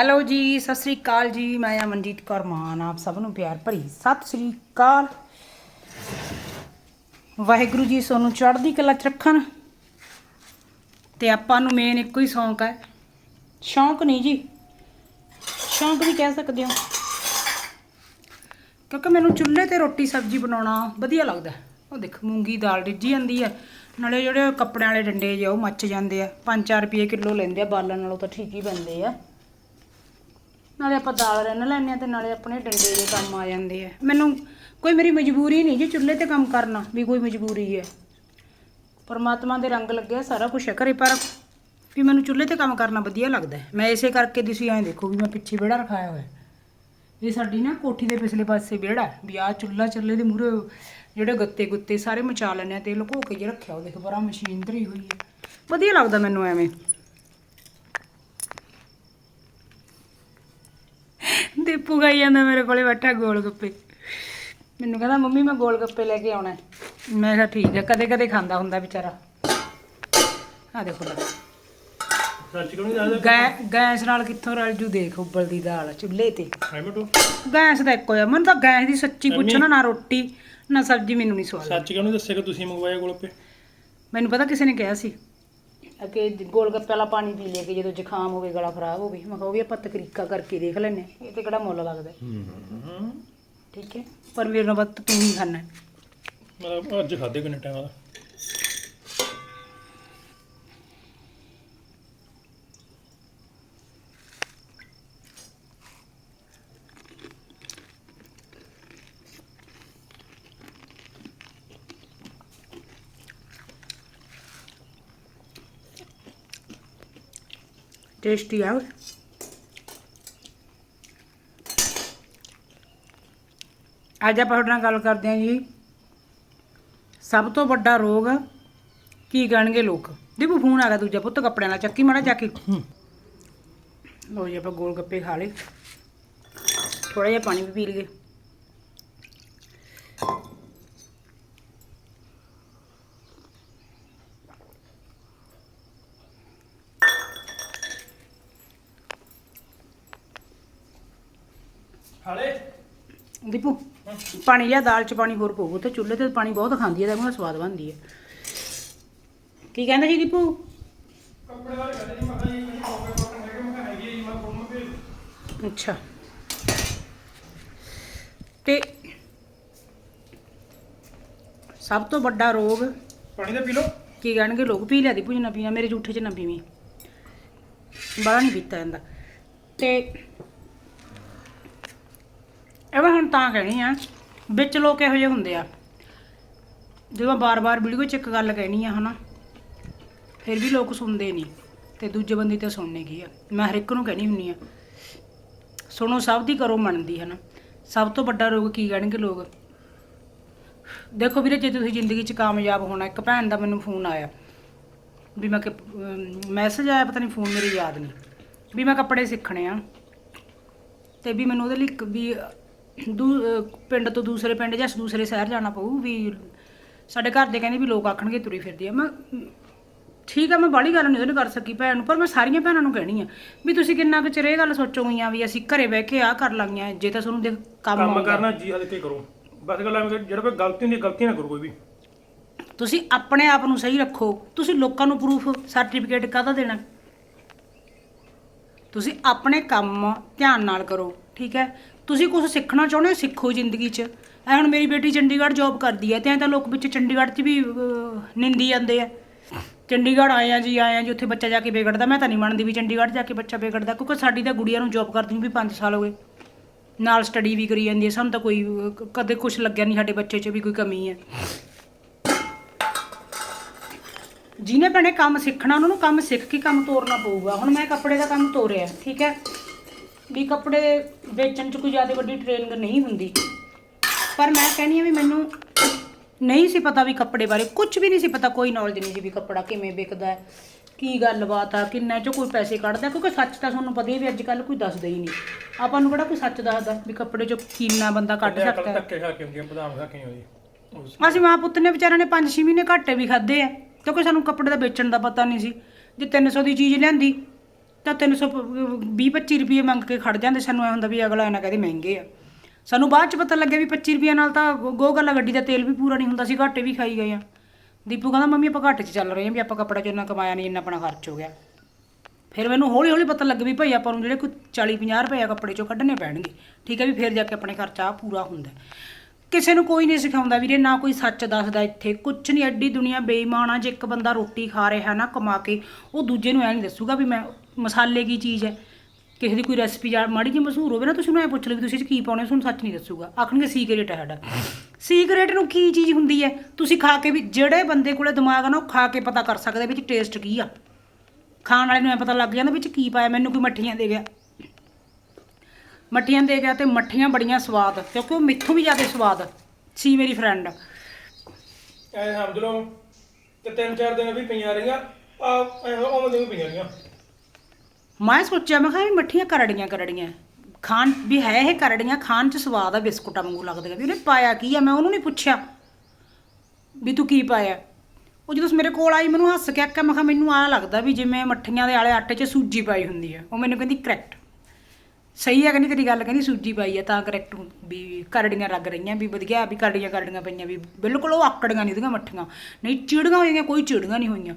Hello ਜੀ, ਸਤਿ ਸ੍ਰੀ ਅਕਾਲ ਜੀ। ਮੈਂ ਅਮਨਜੀਤ ਕੌਰ ਮਾਨ, ਆਪ ਸਭ ਨੂੰ ਪਿਆਰ ਭਰੀ ਸਤਿ ਸ੍ਰੀ ਅਕਾਲ। ਵਾਹਿਗੁਰੂ ਜੀ, ਸੋਨੂੰ ਚੜ੍ਹਦੀ ਕਲਾ ਚ ਰੱਖਣ। ਤੇ ਆਪਾਂ ਨੂੰ ਮੇਨ ਇੱਕੋ ਹੀ ਸ਼ੌਂਕ ਹੈ। ਸ਼ੌਂਕ ਨਹੀਂ ਜੀ। ਸ਼ੌਂਕ ਵੀ ਕਹਿ ਸਕਦੇ ਹੋ। ਕਿਉਂਕਿ ਮੈਨੂੰ ਚੁੱਲ੍ਹੇ ਤੇ ਰੋਟੀ ਸਬਜ਼ੀ ਬਣਾਉਣਾ ਵਧੀਆ ਲੱਗਦਾ। ਉਹ ਦੇਖ, ਮੂੰਗੀ ਦਾਲ ਰਿੱਝੀ ਜਾਂਦੀ ਹੈ ਨਾਲੇ ਜਿਹੜੇ ਕੱਪੜਿਆਂ ਵਾਲੇ ਡੰਡੇ ਜੇ, ਉਹ ਮੱਚ ਜਾਂਦੇ ਆ। 5-4 ਰੁਪਏ ਕਿਲੋ ਲੈਂਦੇ ਆ, ਬਾਲਣ ਨਾਲੋਂ ਤਾਂ ਠੀਕ ਹੀ ਪੈਂਦੇ ਆ। ਨਾਲੇ ਆਪਾਂ ਦਾਲ ਰਿੰਨ ਲੈਂਦੇ ਆ ਤੇ ਨਾਲੇ ਆਪਣੇ ਡੰਡੇ ਦੇ ਕੰਮ ਆ ਜਾਂਦੇ ਆ। ਮੈਨੂੰ ਕੋਈ ਮੇਰੀ ਮਜਬੂਰੀ ਨਹੀਂ ਜੀ ਚੁੱਲ੍ਹੇ ਤੇ ਕੰਮ ਕਰਨਾ ਵੀ ਕੋਈ ਮਜਬੂਰੀ ਹੈ। ਪਰਮਾਤਮਾ ਦੇ ਰੰਗ ਲੱਗਿਆ ਸਾਰਾ ਕੁਝ ਹੈ ਘਰੇ, ਪਰ ਵੀ ਮੈਨੂੰ ਚੁੱਲ੍ਹੇ ਤੇ ਕੰਮ ਕਰਨਾ ਵਧੀਆ ਲੱਗਦਾ ਮੈਂ ਇਸੇ ਕਰਕੇ ਤੁਸੀਂ ਐਂ ਦੇਖੋ ਵੀ ਮੈਂ ਪਿੱਛੇ ਵਿਹੜਾ ਰਖਾਇਆ ਹੋਇਆ ਹੈ। ਇਹ ਸਾਡੀ ਨਾ ਕੋਠੀ ਦੇ ਪਿਛਲੇ ਪਾਸੇ ਵਿਹੜਾ ਵੀ ਆ ਚੁੱਲ੍ਹਾ ਚੱਲੇ ਦੇ ਮੂਹਰੇ ਜਿਹੜੇ ਗੱਤੇ ਗੁੱਤੇ ਸਾਰੇ ਮਚਾ ਲੈਣੇ ਆ ਤੇ ਲੁਕੋ ਕੇ ਜੇ ਰੱਖਿਆ ਉਹ ਦੇਖ ਪਰਾਂ ਮਸ਼ੀਨ ਧਰੀ ਹੋਈ ਹੈ। ਵਧੀਆ ਲੱਗਦਾ ਮੈਨੂੰ ਐਵੇਂ। ਦੀਪੂ ਗਾਈ ਜਾਂਦਾ ਮੇਰੇ ਕੋਲੇ ਬੈਠਾ ਗੋਲ ਗੱਪੇ। ਮੈਨੂੰ ਕਹਿੰਦਾ ਮੰਮੀ ਮੈਂ ਗੋਲ ਗੱਪੇ ਲੈ ਕੇ ਆਉਣਾ। ਮੈਂ ਕਿਹਾ ਠੀਕ ਹੈ। ਕਦੇ ਕਦੇ ਖਾਂਦਾ ਹੁੰਦਾ ਵਿਚਾਰਾ। ਆ ਦੇਖੋ ਲੈ। ਸੱਚ ਕਿਉਂ ਨਹੀਂ ਦੱਸਦਾ? ਗੈ ਗੈਸ ਨਾਲ ਕਿੱਥੋਂ ਰਲ ਜੂ ਦੇਖ ਉਬਲਦੀ ਦਾਲ ਚੁੱਲ੍ਹੇ ਤੇ। ਗੈਸ ਦਾ ਇੱਕੋ ਆ। ਮੈਨੂੰ ਤਾਂ ਗੈਸ ਦੀ ਸੱਚੀ ਪੁੱਛਣਾ ਨਾ ਰੋਟੀ ਨਾ ਸਬਜ਼ੀ ਮੈਨੂੰ ਨਹੀਂ ਸਵਾਦ ਸੱਚ ਕਿਉਂ ਨਹੀਂ ਦੱਸਿਆ ਕਿ ਤੁਸੀਂ ਮੰਗਵਾਇਆ ਗੋਲਪੇ ਮੈਨੂੰ ਪਤਾ ਕਿਸੇ ਨੇ ਕਿਹਾ ਸੀ। ਕਿ ਗੋਲ ਗੱਪੇ ਵਾਲਾ ਪਾਣੀ ਪੀ ਲਿਆ ਕਿ ਜਦੋਂ ਜ਼ੁਕਾਮ ਹੋਵੇ ਗਲਾ ਖਰਾਬ ਹੋਵੇ ਮੈਂ ਕਿਹਾ ਉਹ ਵੀ ਆਪਾਂ ਤਕਰੀਕਾ ਕਰਕੇ ਦੇਖ ਲੈਨੇ ਇਹ ਤੇ ਕਿਹੜਾ ਮੁੱਲ ਲੱਗਦਾ। ਠੀਕ ਹੈ। ਪਰ ਮੇਰੇ ਨਾਲ ਵੱਧ ਤੂੰ ਹੀ ਖਾਣਾ ਮਤਲਬ ਅੱਜ ਖਾਦੇ ਕਿੰਨੇ ਟਾਈਮ ਦਾ ਟੇਸਟੀ ਆ ਅੱਜ ਆਪਾਂ ਤੁਹਾਡੇ ਨਾਲ ਗੱਲ ਕਰਦੇ ਹਾਂ ਜੀ। ਸਭ ਤੋਂ ਵੱਡਾ ਰੋਗ ਕੀ ਕਹਿਣਗੇ ਲੋਕ? ਦੇਖੋ ਫੋਨ ਆ ਗਿਆ ਦੂਜਾ ਪੁੱਤ ਕੱਪੜਿਆਂ ਨਾਲ। ਚੱਕੀ ਮਾੜਾ, ਚੱਕੀ। ਲੋ ਜੀ, ਆਪਾਂ ਗੋਲ ਗੱਪੇ ਖਾ ਲਏ। ਥੋੜਾ ਜਿਹਾ ਪਾਣੀ ਵੀ ਪੀ ਲਈਏ। ਹਾਲੇ ਦੀਪੂ ਪਾਣੀ ਲਿਆ ਦਾਲ ਚ ਪਾਣੀ ਹੋਰ ਪਊ ਤੇ ਚੁੱਲ੍ਹੇ ਤੇ ਪਾਣੀ ਬਹੁਤ ਖਾਂਦੀ ਹੈ ਤਾਂ ਉਹਦਾ ਸਵਾਦ ਬਣਦੀ ਹੈ। ਕੀ ਕਹਿੰਦਾ ਜੀ ਦੀਪੂ? ਕੱਪੜੇ ਵਾਲੇ ਕਹਿੰਦੇ ਜੀ ਮੈਂ ਕਿਹਾ ਜੀ ਮੈਨੂੰ ਕੋਪੇ ਕੋਪੇ ਹੈਗੇ ਮੈਂ ਕਿਹਾ ਹੈਗੀ ਜੀ ਮੈਂ ਫੋਨ ਭੇਜ ਅੱਛਾ। ਤੇ ਸਭ ਤੋਂ ਵੱਡਾ ਰੋਗ? ਪਾਣੀ ਦਾ ਪੀ ਲਓ। ਕੀ ਕਹਿਣਗੇ ਲੋਕ ਪੀ ਲਿਆ ਦੀਪੂ ਜੀ ਨਾ ਪੀਣਾ ਮੇਰੇ ਝੂਠੇ ਚ ਨਾ ਪੀਵੀਂ। ਬੜਾ ਨਹੀਂ ਪੀਤਾ ਜਾਂਦਾ। ਤੇ ਇਹ ਮੈਂ ਹੁਣ ਤਾਂ ਕਹਿਣੀ ਆ, ਵਿੱਚ ਲੋਕ ਇਹੋ ਜਿਹੇ ਹੁੰਦੇ ਆ? ਜਦੋਂ ਬਾਰ-ਬਾਰ ਵੀਡੀਓ 'ਚ ਇੱਕ ਗੱਲ ਕਹਿਣੀ ਆ, ਹਨਾ? ਫਿਰ ਵੀ ਲੋਕ ਸੁਣਦੇ ਨਹੀਂ, ਤੇ ਦੂਜੇ ਬੰਦੇ ਤੇ ਸੁਣਨੇ ਕੀ ਆ? ਮੈਂ ਹਰ ਇੱਕ ਨੂੰ ਕਹਿਣੀ ਹੁੰਨੀ ਆ, ਸੁਣੋ, ਸਭ ਦੀ ਕਰੋ ਮੰਨਦੀ, ਹਨਾ? ਸਭ ਤੋਂ ਵੱਡਾ ਰੋਗ ਕੀ ਕਹਿਣਗੇ ਲੋਕ? ਦੇਖੋ ਵੀਰੇ, ਜੇ ਤੁਸੀਂ ਜ਼ਿੰਦਗੀ 'ਚ ਕਾਮਯਾਬ ਹੋਣਾ, ਇੱਕ ਭੈਣ ਦਾ ਮੈਨੂੰ ਫੋਨ ਆਇਆ, ਵੀ ਮੈਂ ਕਿ ਮੈਸੇਜ ਆਇਆ, ਪਤਾ ਨਹੀਂ ਫੋਨ ਮੇਰੇ ਯਾਦ ਨਹੀਂ, ਵੀ ਮੈਂ ਕੱਪੜੇ ਸਿੱਖਣੇ ਆ, ਤੇ ਵੀ ਮੈਨੂੰ ਉਹਦੇ ਲਈ ਵੀ ਦੂ ਪਿੰਡ ਤੋਂ ਦੂਸਰੇ ਪਿੰਡ ਜਾਂ ਦੂਸਰੇ ਸ਼ਹਿਰ ਜਾਣਾ ਪਊ ਵੀ ਸਾਡੇ ਘਰ ਦੇ ਕਹਿੰਦੇ ਵੀ ਲੋਕ ਆਖਣਗੇ ਤੁਰੀ ਫਿਰਦੀ ਆ। ਮੈਂ ਠੀਕ ਆ ਮੈਂ ਬਾਹਲੀ ਗੱਲ ਨਹੀਂ ਉਹਨੇ ਕਰ ਸਕੀ ਭੈਣ ਨੂੰ ਪਰ ਮੈਂ ਸਾਰੀਆਂ ਭੈਣਾਂ ਨੂੰ ਕਹਿਣੀ ਆ ਵੀ ਤੁਸੀਂ ਕਿੰਨਾ ਕੁ ਚਿਰ ਇਹ ਗੱਲ ਸੋਚੋਗੀਆਂ ਵੀ ਅਸੀਂ ਘਰੇ ਬਹਿ ਕੇ ਆ ਕਰ ਲਾਂਗੀਆਂ ਜੇ ਤਾਂ ਤੁਹਾਨੂੰ ਦੇਖ ਕੰਮ ਕੰਮ ਆਉਂਦਾ। ਕਰਨਾ ਜੀ ਹਲ ਕੇ ਕਰੋ। ਬਸ ਗੱਲ ਐਵੇਂ ਕਿ ਜਿਹੜਾ ਕੋਈ ਗਲਤੀ ਹੁੰਦੀ ਹੈ, ਗਲਤੀ ਨਾ ਕਰੋ ਕੋਈ ਵੀ। ਤੁਸੀਂ ਆਪਣੇ ਆਪ ਨੂੰ ਸਹੀ ਰੱਖੋ ਤੁਸੀਂ ਲੋਕਾਂ ਨੂੰ ਪ੍ਰੂਫ ਸਰਟੀਫਿਕੇਟ ਕਾਹਦਾ ਦੇਣਾ? ਤੁਸੀਂ ਆਪਣੇ ਕੰਮ ਧਿਆਨ ਨਾਲ ਕਰੋ ਠੀਕ ਹੈ? ਤੁਸੀਂ ਕੁਝ ਸਿੱਖਣਾ ਚਾਹੁੰਦੇ ਹੋ, ਸਿੱਖੋ ਜ਼ਿੰਦਗੀ 'ਚ। ਐ ਹੁਣ ਮੇਰੀ ਬੇਟੀ ਚੰਡੀਗੜ੍ਹ ਜੌਬ ਕਰਦੀ ਹੈ ਤੇ ਐਂ ਤਾਂ ਲੋਕ ਵਿੱਚ ਚੰਡੀਗੜ੍ਹ 'ਚ ਵੀ ਨਿੰਦੀ ਜਾਂਦੇ ਆ। ਚੰਡੀਗੜ੍ਹ ਆਏ ਆ ਜੀ, ਆਏ ਆ ਜੀ, ਉੱਥੇ ਬੱਚਾ ਜਾ ਕੇ ਵਿਗੜਦਾ। ਮੈਂ ਤਾਂ ਨਹੀਂ ਮੰਨਦੀ ਵੀ ਚੰਡੀਗੜ੍ਹ ਜਾ ਕੇ ਬੱਚਾ ਵਿਗੜਦਾ, ਕਿਉਂਕਿ ਸਾਡੀ ਤਾਂ ਗੁੜੀਆਂ ਨੂੰ ਜੌਬ ਕਰਦੀ ਨੂੰ ਵੀ 5 ਸਾਲ ਹੋ ਗਏ। ਨਾਲ ਸਟੱਡੀ ਵੀ ਕਰੀ ਜਾਂਦੀ ਹੈ, ਸਾਨੂੰ ਤਾਂ ਕੋਈ ਕਦੇ ਕੁਝ ਲੱਗਿਆ ਨਹੀਂ ਸਾਡੇ ਬੱਚੇ 'ਚ ਵੀ ਕੋਈ ਕਮੀ ਹੈ। ਜਿਹਨੇ ਭੈਣੇ ਕੰਮ ਸਿੱਖਣਾ, ਉਹਨਾਂ ਨੂੰ ਕੰਮ ਸਿੱਖ ਕੇ ਕੰਮ ਤੋਰਨਾ ਪਊਗਾ। ਹੁਣ ਮੈਂ ਕੱਪੜੇ ਦਾ ਕੰਮ ਤੋਰਿਆ, ਠੀਕ ਹੈ? ਵੀ ਕੱਪੜੇ ਵੇਚਣ 'ਚ ਕੋਈ ਜ਼ਿਆਦਾ ਵੱਡੀ ਟ੍ਰੇਨਿੰਗ ਨਹੀਂ ਹੁੰਦੀ। ਪਰ ਮੈਂ ਕਹਿੰਦੀ ਆ ਵੀ ਮੈਨੂੰ ਨਹੀਂ ਸੀ ਪਤਾ ਵੀ ਕੱਪੜੇ ਬਾਰੇ ਕੁਝ ਵੀ ਨਹੀਂ ਸੀ ਪਤਾ ਕੋਈ ਨੌਲੇਜ ਨਹੀਂ ਸੀ ਵੀ ਕੱਪੜਾ ਕਿਵੇਂ ਵਿਕਦਾ ਹੈ ਕੀ ਗੱਲਬਾਤ ਆ ਕਿੰਨਾ ਚੋਂ ਕੋਈ ਪੈਸੇ ਕੱਢਦਾ ਕਿਉਂਕਿ ਸੱਚ ਤਾਂ ਤੁਹਾਨੂੰ ਪਤਾ ਹੀ ਵੀ ਅੱਜ ਕੱਲ ਕੋਈ ਦੱਸਦਾ ਹੀ ਨਹੀਂ। ਆਪਾਂ ਨੂੰ ਕਿਹੜਾ ਕੋਈ ਸੱਚ ਦੱਸਦਾ ਵੀ ਕੱਪੜੇ ਚੋਂ ਕਿੰਨਾ ਬੰਦਾ ਕੱਢ ਸਕਦਾ ਹੈ? ਧੱਕੇ ਖਾ ਕੇ ਹੁੰਦੀਆਂ ਬਦਾਮ ਖਾ ਕੇ ਹੁੰਦੀ ਉਸ ਅਸੀਂ ਮਾਂ ਪੁੱਤ ਨੇ ਵਿਚਾਰਿਆਂ ਨੇ 5-6 ਮਹੀਨੇ ਘਾਟੇ ਵੀ ਖਾਦੇ ਆ ਕਿਉਂਕਿ ਸਾਨੂੰ ਕੱਪੜੇ ਦਾ ਵੇਚਣ ਦਾ ਪਤਾ ਨਹੀਂ ਸੀ ਜੇ 300 ਦੀ ਚੀਜ਼ ਲਿਆਂਦੀ ਤਾਂ 300 20 25 ਰੁਪਏ ਮੰਗ ਕੇ ਖੜ ਜਾਂਦੇ। ਸਾਨੂੰ ਐ ਹੁੰਦਾ ਵੀ ਅਗਲਾ ਇਹਨਾਂ ਕਹਦੇ ਮਹਿੰਗੇ ਆ। ਸਾਨੂੰ ਬਾਅਦ ਚ ਪਤਾ ਲੱਗਿਆ ਵੀ 25 ਰੁਪਏ ਨਾਲ ਤਾਂ ਗੋ- ਗੋ ਗੱਡੀ ਦਾ ਤੇਲ ਵੀ ਪੂਰਾ ਨਹੀਂ ਹੁੰਦਾ ਸੀ, ਘਾਟੇ ਵੀ ਖਾਈ ਗਏ ਆ। ਦੀਪੂ ਕਹਿੰਦਾ, ਮੰਮੀ, ਆਪਾਂ ਘਾਟੇ 'ਚ ਚੱਲ ਰਹੇ ਹਾਂ ਵੀ ਆਪਾਂ ਕੱਪੜਾ ਚ ਇੰਨਾ ਕਮਾਇਆ ਨਹੀਂ, ਇੰਨਾ ਆਪਣਾ ਖਰਚ ਹੋ ਗਿਆ। ਫਿਰ ਮੈਨੂੰ ਹੌਲੀ ਹੌਲੀ ਪਤਾ ਲੱਗ ਵੀ ਭਾਈ ਆਪਾਂ ਨੂੰ ਜਿਹੜੇ ਕੋਈ 40 50 ਰੁਪਏ ਕੱਪੜੇ ਚੋਂ ਕੱਢਣੇ ਪੈਣਗੇ। ਠੀਕ ਹੈ ਵੀ ਫਿਰ ਜਾ ਕੇ ਆਪਣੇ ਖਰਚਾ ਪੂਰਾ ਹੁੰਦਾ। ਕਿਸੇ ਨੂੰ ਕੋਈ ਨਹੀਂ ਸਿਖਾਉਂਦਾ ਵੀਰੇ, ਨਾ ਕੋਈ ਸੱਚ ਦੱਸਦਾ ਇੱਥੇ। ਕੁਛ ਨਹੀਂ, ਐਡੀ ਦੁਨੀਆ ਬੇਈਮਾਨ ਆ। ਜੇ ਇੱਕ ਬੰਦਾ ਰੋਟੀ ਖਾ ਰਿਹਾ ਨਾ ਕਮਾ ਕੇ, ਉਹ ਦੂਜੇ ਨੂੰ ਐ ਨਹੀਂ ਦੱਸੂਗਾ ਵੀ ਮੈਂ ਮਸਾਲੇ ਕੀ ਚੀਜ਼ ਹੈ? ਕਿਸੇ ਦੀ ਕੋਈ ਰੈਸਪੀ ਜਾਂ ਮਾੜੀ ਜਿਹੀ ਮਸ਼ਹੂਰ ਹੋਵੇ ਨਾ, ਤੁਸੀਂ ਉਹਨੂੰ ਐ ਪੁੱਛ ਲਓ ਵੀ ਤੁਸੀਂ ਇਹ 'ਚ ਕੀ ਪਾਉਣੇ ਤੁਹਾਨੂੰ ਸੱਚ ਨਹੀਂ ਦੱਸੂਗਾ। ਆਖਣਗੇ ਸੀਕ੍ਰੇਟ ਹੈ ਸਾਡਾ। ਸੀਕ੍ਰੇਟ ਨੂੰ ਕੀ ਚੀਜ਼ ਹੁੰਦੀ ਹੈ? ਤੁਸੀਂ ਖਾ ਕੇ ਵੀ ਜਿਹੜੇ ਬੰਦੇ ਕੋਲੇ ਦਿਮਾਗ ਆ ਨਾ, ਉਹ ਖਾ ਕੇ ਪਤਾ ਕਰ ਸਕਦਾ ਵਿੱਚ ਟੇਸਟ ਕੀ ਆ। ਖਾਣ ਵਾਲੇ ਨੂੰ ਐ ਪਤਾ ਲੱਗ ਜਾਂਦਾ ਵਿੱਚ ਕੀ ਪਾਇਆ, ਮੈਨੂੰ ਕੋਈ ਮੱਠੀਆਂ ਦੇ ਗਿਆ। ਮੱਠੀਆਂ ਦੇ ਗਿਆ ਤੇ ਮੱਠੀਆਂ ਬੜੀਆਂ ਸਵਾਦ, ਕਿਉਂਕਿ ਉਹ ਮਿੱਠੂ ਵੀ ਜ਼ਿਆਦਾ ਸਵਾਦ ਸੀ ਮੇਰੀ ਫਰੈਂਡ ਐ ਸਮਝ ਲਓ, ਤੇ ਤਿੰਨ ਚਾਰ ਦਿਨ ਵੀ ਪਈਆਂ ਰਹੀਆਂ, ਆ, ਐ ਉਵੇਂ ਦੀਆਂ ਵੀ ਪਈਆਂ ਰਹੀਆਂ। ਮੈਂ ਸੋਚਿਆ, ਮੈਂ ਕਿਹਾ ਵੀ ਮੱਠੀਆਂ ਕਰੜੀਆਂ ਕਰੜੀਆਂ। ਖਾਣ ਵੀ ਹੈ ਇਹ ਕਰੜੀਆਂ, ਖਾਣ ਚ ਸਵਾਦ ਆ, ਬਿਸਕੁਟਾਂ ਵਾਂਗੂ ਲੱਗਦੇ ਵੀ ਉਹਨੇ ਪਾਇਆ ਕੀ ਆ, ਮੈਂ ਉਹਨੂੰ ਨਹੀਂ ਪੁੱਛਿਆ ਵੀ ਤੂੰ ਕੀ ਪਾਇਆ। ਉਹ ਜਦੋਂ ਮੇਰੇ ਕੋਲ ਆਈ, ਮੈਨੂੰ ਹੱਸ ਕੇ ਆਖਿਆ, ਮੈਂ ਕਿਹਾ ਮੈਨੂੰ ਆ ਲੱਗਦਾ ਵੀ ਜਿਵੇਂ ਮੱਠੀਆਂ ਦੇ ਆਲੇ ਆਟੇ 'ਚ ਸੂਜੀ ਪਾਈ ਹੁੰਦੀ ਆ। ਉਹ ਮੈਨੂੰ ਕਹਿੰਦੀ, ਕਰੈਕਟ। ਸਹੀ ਹੈ ਕਹਿੰਦੀ, ਤੇਰੀ ਗੱਲ ਕਹਿੰਦੀ, ਸੂਜੀ ਪਾਈ ਆ, ਤਾਂ ਕਰੈਕਟ ਵੀ ਕਰੜੀਆਂ ਲੱਗ ਰਹੀਆਂ, ਵੀ ਵਧੀਆ, ਵੀ ਕਰੜੀਆਂ ਕਰੜੀਆਂ ਪਈਆਂ, ਵੀ ਬਿਲਕੁਲ ਉਹ ਆਕੜੀਆਂ ਨਹੀਂ ਉਹਦੀਆਂ ਮੱਠੀਆਂ। ਨਹੀਂ, ਚਿੜੀਆਂ ਹੋਈਆਂ, ਕੋਈ ਚਿੜੀਆਂ ਨਹੀਂ ਹੋਈਆਂ।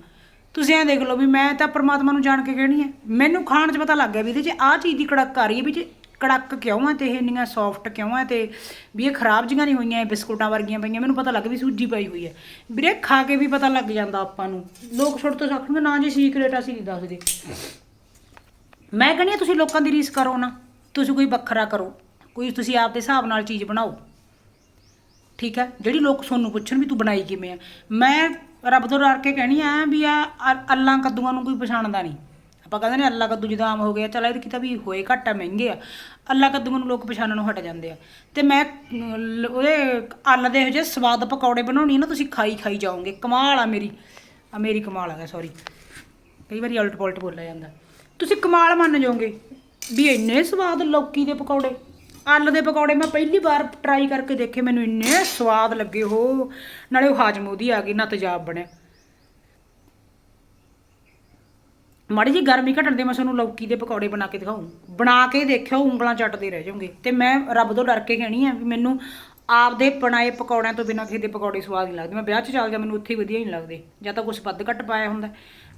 ਤੁਸੀਂ ਐਂ ਦੇਖ ਲਓ ਵੀ ਮੈਂ ਤਾਂ ਪ੍ਰਮਾਤਮਾ ਨੂੰ ਜਾਣ ਕੇ ਕਹਿਣੀ ਹੈ। ਮੈਨੂੰ ਖਾਣ 'ਚ ਪਤਾ ਲੱਗ ਗਿਆ ਵੀ ਇਹਦੇ 'ਚ ਆਹ ਚੀਜ਼ ਦੀ ਕੜਕ ਆ ਰਹੀ ਹੈ ਵੀ ਜੇ ਕੜਕ ਕਿਉਂ ਹੈ ਤੇ ਇਹ ਇੰਨੀਆਂ ਸੌਫਟ ਕਿਉਂ ਹੈ ਤੇ ਵੀ ਇਹ ਖਰਾਬ ਜਿਹੀਆਂ ਨਹੀਂ ਹੋਈਆਂ, ਇਹ ਬਿਸਕੁਟਾਂ ਵਰਗੀਆਂ ਪਈਆਂ। ਮੈਨੂੰ ਪਤਾ ਲੱਗ ਵੀ ਸੂਜੀ ਪਾਈ ਹੋਈ ਹੈ। ਵੀਰੇ, ਖਾ ਕੇ ਵੀ ਪਤਾ ਲੱਗ ਜਾਂਦਾ ਆਪਾਂ ਨੂੰ। ਲੋਕ ਛੋੜ ਤੋਂ ਆਖਣਗੇ ਨਾ ਜੀ ਸੀਕ੍ਰੇਟ ਅਸੀਂ ਨਹੀਂ ਦੱਸਦੇ। ਮੈਂ ਕਹਿੰਦੀ ਹਾਂ, ਤੁਸੀਂ ਲੋਕਾਂ ਦੀ ਰੀਸ ਕਰੋ ਨਾ। ਤੁਸੀਂ ਕੋਈ ਵੱਖਰਾ ਕਰੋ। ਕੋਈ ਤੁਸੀਂ ਆਪ ਦੇ ਹਿਸਾਬ ਨਾਲ ਚੀਜ਼ ਬਣਾਓ। ਠੀਕ ਹੈ? ਜਿਹੜੀ ਲੋਕ ਤੁਹਾਨੂੰ ਪੁੱਛਣ ਵੀ ਤੂੰ ਬਣਾਈ ਕਿਵੇਂ ਆ। ਮੈਂ ਰੱਬ ਤੋਂ ਡਰ ਕੇ ਕਹਿਣੀ ਆ ਵੀ ਆ ਅ- ਅੱਲਾਂ ਕੱਦੂਆਂ ਨੂੰ ਕੋਈ ਪਛਾਣਦਾ ਨਹੀਂ। ਆਪਾਂ ਕਹਿੰਦੇ ਨੇ ਅੱਲਾ ਕੱਦੂ ਜਿੱਦਾਂ ਆਮ ਹੋ ਗਿਆ ਚਲ ਇਹਦੇ ਕਿਤਾ ਵੀ ਹੋਏ ਘੱਟ ਆ ਮਹਿੰਗੇ ਆ। ਅੱਲਾ ਕੱਦੂਆਂ ਨੂੰ ਲੋਕ ਪਛਾਣਨੋਂ ਹਟ ਜਾਂਦੇ ਆ। ਤੇ ਮੈਂ ਅਮ, ਲ- ਉਹਦੇ ਅੱਲ ਦੇ ਇਹੋ ਜਿਹੇ ਸਵਾਦ ਪਕੌੜੇ ਬਣਾਉਣੀ ਆ ਨਾ ਤੁਸੀਂ ਖਾਈ ਖਾਈ ਜਾਓਗੇ। ਕਮਾਲ ਆ ਮੇਰੀ। ਆ ਮੇਰੀ ਕਮਾਲ ਆ ਸੌਰੀ ਕਈ ਵਾਰੀ ਉਲਟ ਪੁਲਟ ਬੋਲਿਆ ਜਾਂਦਾ। ਤੁਸੀਂ ਕਮਾਲ ਮੰਨ ਜਾਓਗੇ ਵੀ ਇੰਨੇ ਸਵਾਦ ਲੌਕੀ ਦੇ ਪਕੌੜੇ। ਆਲੂ ਦੇ ਪਕੌੜੇ ਮੈਂ ਪਹਿਲੀ ਵਾਰ ਟਰਾਈ ਕਰਕੇ ਦੇਖੇ, ਮੈਨੂੰ ਇੰਨੇ ਸਵਾਦ ਲੱਗੇ ਹੋ ਨਾਲੇ ਉਹ ਹਾਜਮ ਉਹਦੀ ਆ ਗਈ, ਨਾ ਤੇਜ਼ਾਬ ਬਣਿਆ। ਮਾੜੀ ਜੀ ਗਰਮੀ ਘਟਣ ਦੇ ਮੈਂ ਤੁਹਾਨੂੰ ਲੌਕੀ ਦੇ ਪਕੌੜੇ ਬਣਾ ਕੇ ਦਿਖਾਉਂ ਬਣਾ ਕੇ ਦੇਖਿਓ ਉਂਗਲਾਂ ਚੱਟਦੇ ਰਹਿ ਜਾਓਗੇ ਤੇ ਮੈਂ ਰੱਬ ਤੋਂ ਡਰ ਕੇ ਕਹਿਣੀ ਆ ਵੀ ਮੈਨੂੰ ਆਪਦੇ ਬਣਾਏ ਪਕੌੜਿਆਂ ਤੋਂ ਬਿਨਾਂ ਕਿਸੇ ਦੇ ਪਕੌੜੇ ਸਵਾਦ ਨਹੀਂ ਲੱਗਦੇ। ਮੈਂ ਵਿਆਹ 'ਚ ਚੱਲ ਗਿਆ, ਮੈਨੂੰ ਉੱਥੇ ਵਧੀਆ ਨਹੀਂ ਲੱਗਦੇ। ਜਾਂ ਤਾਂ ਕੁਝ ਵੱਧ ਘੱਟ ਪਾਇਆ ਹੁੰਦਾ।